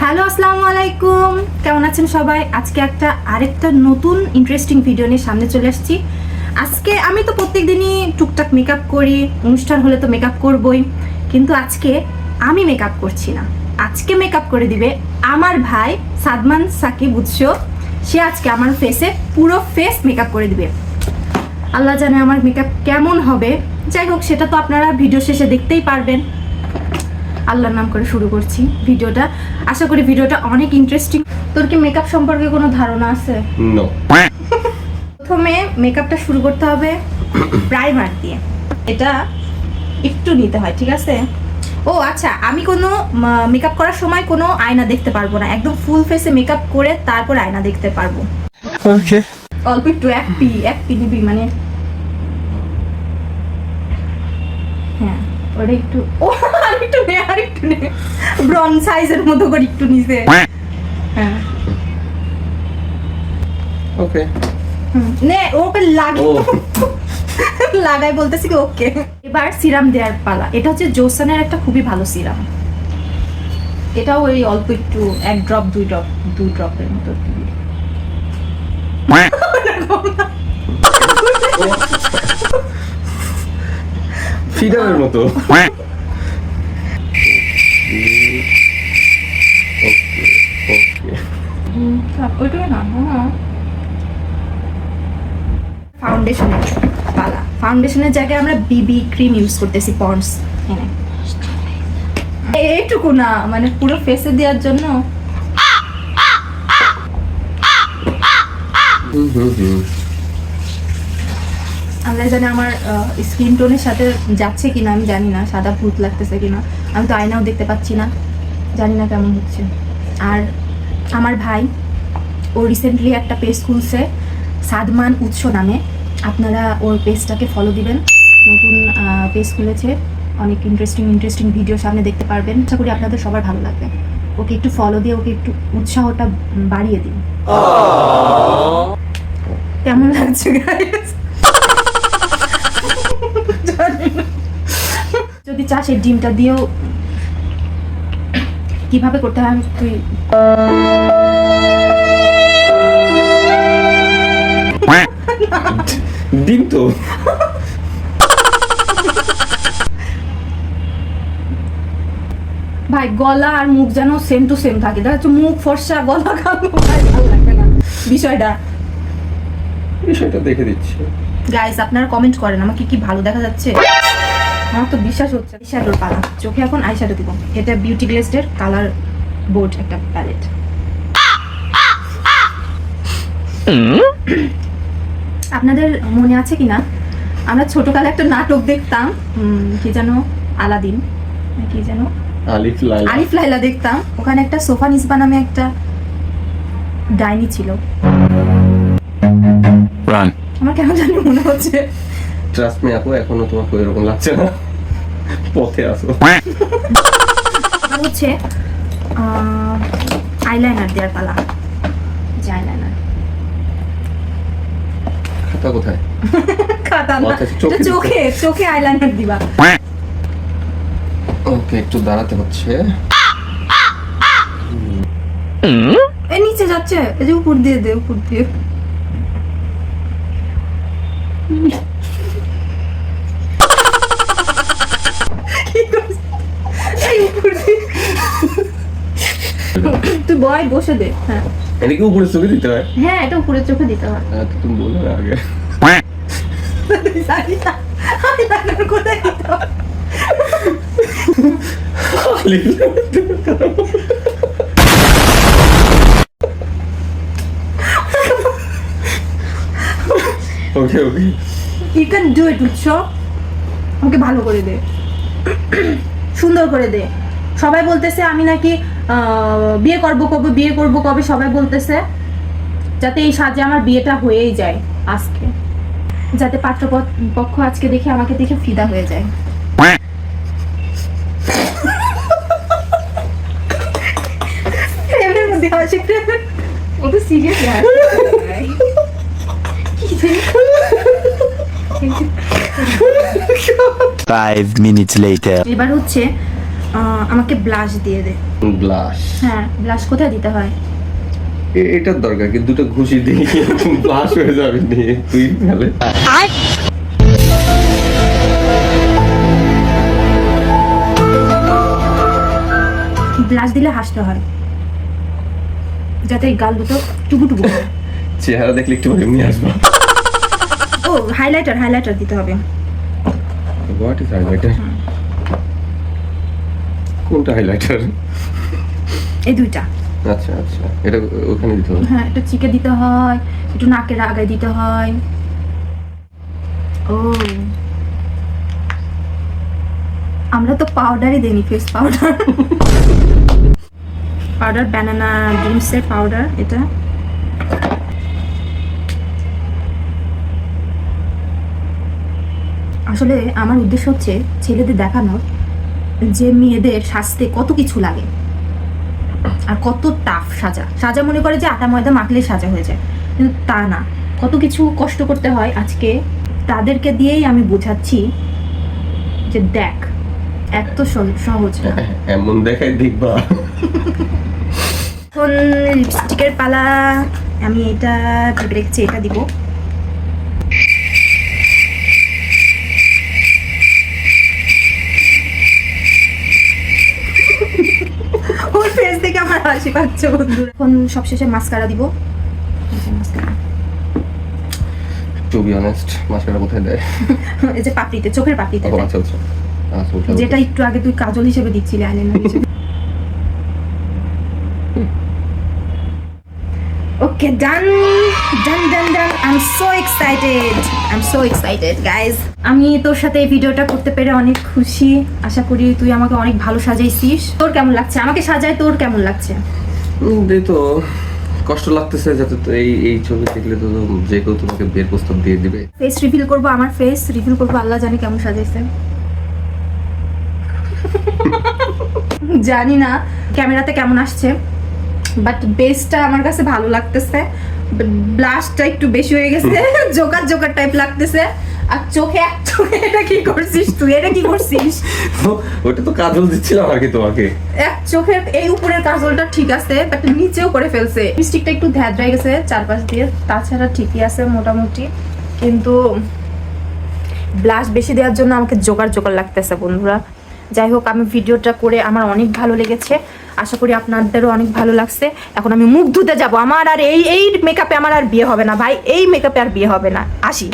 Hello, আসসালামু আলাইকুম। কেমন আছেন সবাই? আজকে একটা আরেকটা নতুন ইন্টারেস্টিং ভিডিও নিয়ে সামনে চলে আসছি। আজকে আমি তো প্রত্যেক দিনই টুকটাক মেকআপ করি, অনুষ্ঠান হলে তো মেকআপ করবই, কিন্তু আজকে আমি মেকআপ করছি না। আজকে মেকআপ করে দিবে আমার ভাই সাদমান সাকিব উৎস। সে আজকে আমার ফেসে পুরো ফেস মেকআপ করে দিবে। আল্লাহ জানে আমার মেকআপ কেমন হবে। যাই হোক সেটা তো আপনারা ভিডিও শেষে দেখতেই পারবেন। আল্লাহর নাম করে শুরু করছি ভিডিওটা। আশা করি ভিডিওটা অনেক ইন্টারেস্টিং তোর কি মেকআপ সম্পর্কে কোনো ধারণা আছে? নো প্রথমে মেকআপটা শুরু করতে হবে প্রাইমার দিয়ে। এটা একটু নিতে হয় ঠিক আছে? ও আচ্ছা আমি কোনো মেকআপ করার সময় কোনো আয়না দেখতে পারব না। একদম ফুল ফেসে মেকআপ করে তারপর আয়না দেখতে পারব। ওকে অল্প একটু এক পি এক পি নিবি মানে হ্যাঁ ওটা একটু ও আরেকটু নে আরেকটু নে। ব্রন সাইজের মতো করে একটু নিচে। হ্যাঁ। ওকে নে ওকে লাগাই লাগাই বলতেছি কি ওকে। এবার সিরাম দেওয়ার পালা। এটা হচ্ছে জোসানের একটা খুবই ভালো সিরাম। এটাও ওই অল্প একটু এক ড্রপ দুই ড্রপ দুই ড্রপের মতো দিবি। ফিডারের মতো। ফাউন্ডেশনের পালা। ফাউন্ডেশনের জায়গায় আমরা বিবি ক্রিম ইউজ করতেছি পন্ডস এইটুকু না মানে পুরো ফেসে দেওয়ার জন্য আল্লাহ জানে আমার স্কিন টোনের সাথে যাচ্ছে কিনা, আমি জানি না, সাদা ভূত লাগতেছে কিনা। আমি তো আয়নাও দেখতে পাচ্ছি না, জানি না কেমন হচ্ছে। আর আমার ভাই, ও রিসেন্টলি একটা পেজ খুলছে, সাদমান উৎস নামে। আপনারা ওর পেজটাকে ফলো দিবেন। নতুন পেজ খুলেছে। অনেক ইন্টারেস্টিং ইন্টারেস্টিং ভিডিও সামনে দেখতে পারবেন। আশা করি আপনাদের সবার ভালো লাগবে। ওকে একটু ফলো দিয়ে, ওকে একটু উৎসাহটা বাড়িয়ে দিন। কেমন লাগছে যদি চাস এই ডিমটা দিয়েও কীভাবে করতে হয় তুই ডিম তো। ভাই গলা আর মুখ যেন সেম টু সেম থাকে। দেখা যাচ্ছে মুখ ফর্সা গলা কালো। ভাই ভালো লাগে না। বিষয়টা বিষয়টা দেখে দিচ্ছি। গাইস আপনারা কমেন্ট করেন আমাকে কি ভালো দেখা যাচ্ছে? আমার তো বিশ্বাস হচ্ছে আইশ্যাডোর পালা। চোখে এখন আইশ্যাডো দিব। এটা বিউটি গ্লেসডের কালার বোর্ড একটা প্যালেট আপনাদের মনে আছে কি না আমরা ছোটকালে একটা নাটক দেখতাম কি যেন আলাদিন কি যেন? আলিফ লাইলা আলিফ লাইলা দেখতাম। ওখানে একটা সোফা নিসবা নামে একটা ডাইনি ছিল। Run. আমার কেন জানি মনে হচ্ছে ট্রাস্ট মি আপু এখনও তোমাকে ওইরকম লাগছে না। পথে আসো হচ্ছে আইলাইনার দেওয়ার পালা। যে আইলাইনার খাতা কোথায়? খাতা না। চোখে চোখে চোখে আইলাইনার দিবা। ওকে একটু দাঁড়াতে হচ্ছে। এ নিচে যাচ্ছে এই যে উপর দিয়ে দে উপর দিয়ে কি করছিস? এই উপর দিয়ে। তুই বয় বসে দে হ্যাঁ। এটা কি উপরে চোখে দিতে হয়? হ্যাঁ এটা উপরে চোখে দিতে হয়। হ্যাঁ তুমি বলো না। আগে কোথায় দিতে হয় Alif okay. Okay you can do it আমাকে ভালো করে দে। সুন্দর করে দে। সবাই বলতেছে, আমি নাকি বিয়ে করব কবে, বিয়ে করব কবে, সবাই বলতেছে, যাতে এই সাজে আমার বিয়েটা হয়েই যায় আজকে। যাতে পাত্রপক্ষ আজকে দেখে আমাকে দেখে ফিদা হয়ে যায়। ও তো সিরিয়াস Five minutes later. এবার হচ্ছে আমাকে ব্লাশ দিয়ে দে। ব্লাশ হ্যাঁ ব্লাশ কোথায় দিতে হয়? এটার দরকার কি? দুটো ঘুষি দিই ব্লাশ হয়ে যাবে নিয়ে তুই ফেলে ব্লাশ দিলে হাসতে হয়। যাতে গাল দুটো টুকু টুকু। চেহারা দেখলে একটু এমনি আসবা ও হাইলাইটার হাইলাইটার দিতে হবে। হোয়াট ইজ হাইলাইটার কোনটা হাইলাইটার এই দুইটা। আচ্ছা আচ্ছা। এটা ওখানে দিতে হবে। হ্যাঁ একটু চিকে দিতে হয় একটু নাকের আগায় দিতে হয়। ও। আমরা তো পাউডারই দেনি ফেস পাউডার পাউডার ব্যানানা ড্রিমসের পাউডার এটা। আসলে আমার উদ্দেশ্য হচ্ছে ছেলেদের দেখানোর যে মেয়েদের স্বাস্থ্যে কত কিছু লাগে আর কত টাফ সাজা। সাজা মনে করে যে আটা ময়দা মাখলে সাজা হয়ে যায়। কিন্তু তা না। কত কিছু কষ্ট করতে হয় আজকে তাদেরকে দিয়েই আমি বোঝাচ্ছি যে দেখ এত সহ- সহজ এমন দেখাই দেখবা। এখন লিপস্টিকের পালা আমি এটা ভেবে রেখেছি এটা দিব ওর ফেস দেখে আমার হাসি পাচ্ছে বন্ধুরা। এখন সবশেষে মাস্কারা দিব। এই টু বি অনেস্ট মাস্কারা কোথায় দেয়? এই যে পাপড়িতে চোখের পাপড়িতে আচ্ছা আচ্ছা। আচ্ছা যেটা একটু আগে তুই কাজল হিসেবে দিচ্ছিলি আইলাইনার হিসেবে। Done done done I am so excited I am so excited guys আমি তোর সাথে এই ভিডিওটা করতে পেরে অনেক খুশি। আশা করি তুই আমাকে অনেক ভালো সাজাইছিস। তোর কেমন লাগছে? আমাকে সাজায় তোর কেমন লাগছে? এই তো কষ্ট লাগতেছে যাতে তো এই এই ছবি দেখলে তো যে কেউ তোমাকে বিয়ের প্রস্তাব দিয়ে দিবে। ফেস রিভিল করব আমার ফেস রিভিল করব আল্লাহ জানে কেমন সাজাইছে। জানি না ক্যামেরাতে কেমন আসছে। বাট বেসটা আমার কাছে ভালো লাগতেছে। ব্লাশটা একটু বেশি হয়ে গেছে। জোকার জোকার টাইপ লাগতেছে। আর চোখে এক চোখে এটা কি করছিস তুই? এটা কি করছিস? ওটা তো কাজল দিচ্ছিলাম আর কি তোমাকে। এক চোখের এই উপরের কাজলটা ঠিক আছে বাট নিচেও করে ফেলছে। লিপস্টিকটা একটু ধ্যাদ্রাই গেছে চারপাশ দিয়ে। তাছাড়া ঠিকই আছে মোটামুটি। কিন্তু ব্লাশ বেশি দেওয়ার জন্য আমাকে জোগাড় জোগাড় লাগতেছে বন্ধুরা। যাই হোক, আমি ভিডিওটা করে আমার অনেক ভালো লেগেছে। আশা করি আপনাদেরও অনেক ভালো লাগছে। এখন আমি মুখ ধুতে যাব। আমার আর এই এই মেকআপে আমার আর বিয়ে হবে না ভাই। এই মেকআপে আর বিয়ে হবে না। আসি।